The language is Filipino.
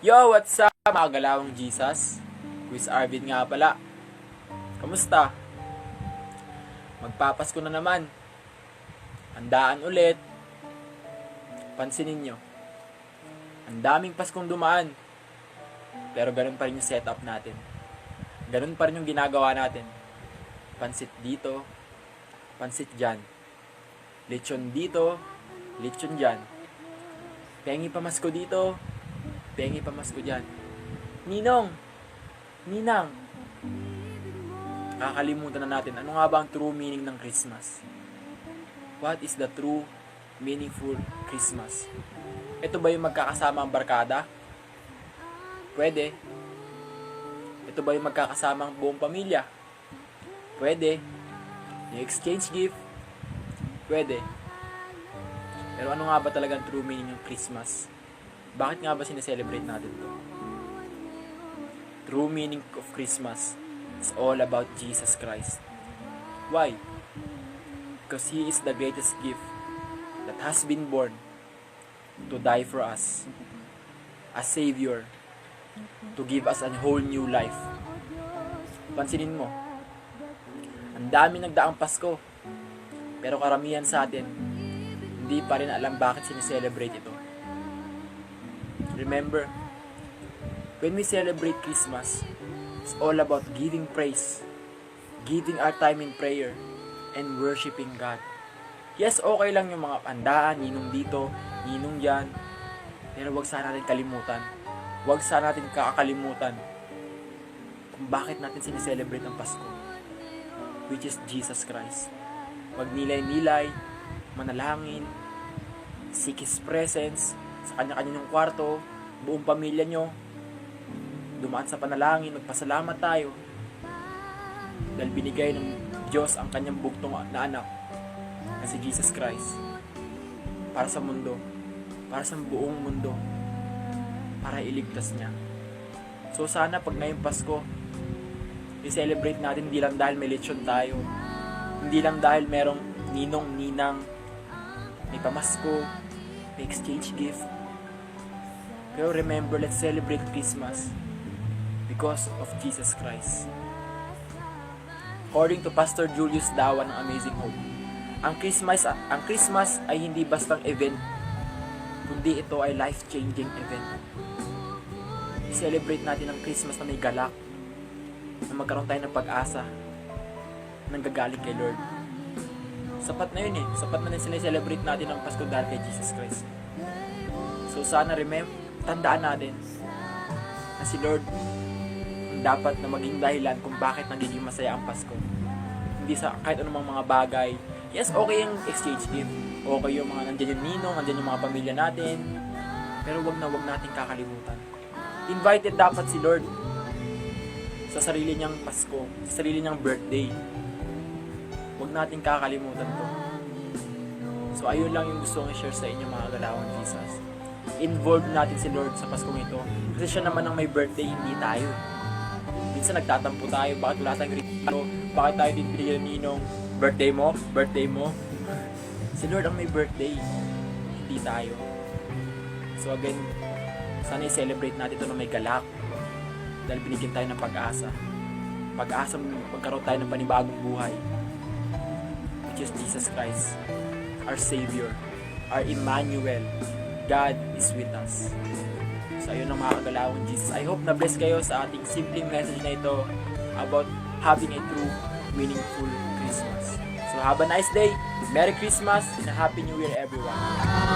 Yo, what's up mga galawang Jesus? Quiz Arvin nga pala. Kamusta? Magpapasko na naman. Handaan ulit. Pansinin nyo. Ang daming Paskong dumaan. Pero ganun pa rin yung setup natin. Ganun pa rin yung ginagawa natin. Pansit dito, pansit dyan. Lechon dito, lechon dyan. Pengi pamasko dito, pengi pamasko dyan. Ninong! Ninang! Kakalimutan na natin, ano nga ba ang true meaning ng Christmas? What is the true, meaningful Christmas? Ito ba yung magkakasama ang barkada? Pwede. Ito ba yung magkakasama ang buong pamilya? Pwede. Yung exchange gift? Pwede. Pero ano nga ba talagang true meaning ng Christmas? Bakit nga ba sineselebrate natin to? True meaning of Christmas is all about Jesus Christ. Why? Because He is the greatest gift that has been born to die for us. A Savior to give us a whole new life. Pansinin mo, ang dami nagdaang Pasko, pero karamihan sa atin, hindi pa rin alam bakit sineselebrate ito. Remember, when we celebrate Christmas, it's all about giving praise, giving our time in prayer, and worshiping God. Yes, okay lang yung mga pandaan, ninong dito, ninong yan, pero wag sana natin kalimutan. Wag sana natin kakalimutan kung bakit natin sineselebrate ang Pasko, which is Jesus Christ. Magnilay-nilay, manalangin, seek His presence sa kanya-kanya ng kwarto, buong pamilya nyo, dumaan sa panalangin, magpasalamat tayo dahil binigay ng Diyos ang kanyang bugtong na anak na si Jesus Christ para sa mundo, para sa buong mundo, para iligtas niya. So sana pag ngayong Pasko, i-celebrate natin hindi lang dahil may lechon tayo, hindi lang dahil merong ninong, ninang, may pamasko, exchange gift. Pero remember, let's celebrate Christmas because of Jesus Christ. According to Pastor Julius Dawa ng Amazing Hope, ang Christmas, ang Christmas ay hindi bastang event, kundi ito ay life-changing event. Celebrate natin ang Christmas na may galak, na magkaroon tayo ng pag-asa, nang gagaling kay Lord. Sapat na yun eh. Sapat na din sineselebrate natin ang Pasko dahil kay Jesus Christ. So sana remember, tandaan natin na si Lord ang dapat na maging dahilan kung bakit nagiging masaya ang Pasko. Hindi sa kahit anumang mga bagay. Yes, okay yung exchange gift. Okay yung mga nandiyan yung ninong, nandiyan yung mga pamilya natin. Pero wag na wag natin kakalimutan. Invited dapat si Lord sa sarili niyang Pasko, sa sarili niyang birthday. Huwag natin kakalimutan to. So ayun lang yung gusto kong i-share sa inyo mga galawang Jesus. Involve natin si Lord sa Paskong ito. Kasi siya naman ang may birthday, hindi tayo. Minsan nagtatampo tayo, bakit wala tayong regalo, bakit tayo din binigyan ng ninong, birthday mo, birthday mo. Si Lord ang may birthday, hindi tayo. So again, sana i-celebrate natin ito na may galak. Dahil binigyan tayo ng pag-asa. Pag-asa magkaroon tayo ng panibagong buhay. Which Jesus Christ, our Savior, our Emmanuel. God is with us. So ayun ang mga kagalawang Jesus. I hope na bless kayo sa ating simpleng message na ito about having a true, meaningful Christmas. So have a nice day, Merry Christmas, and a Happy New Year everyone.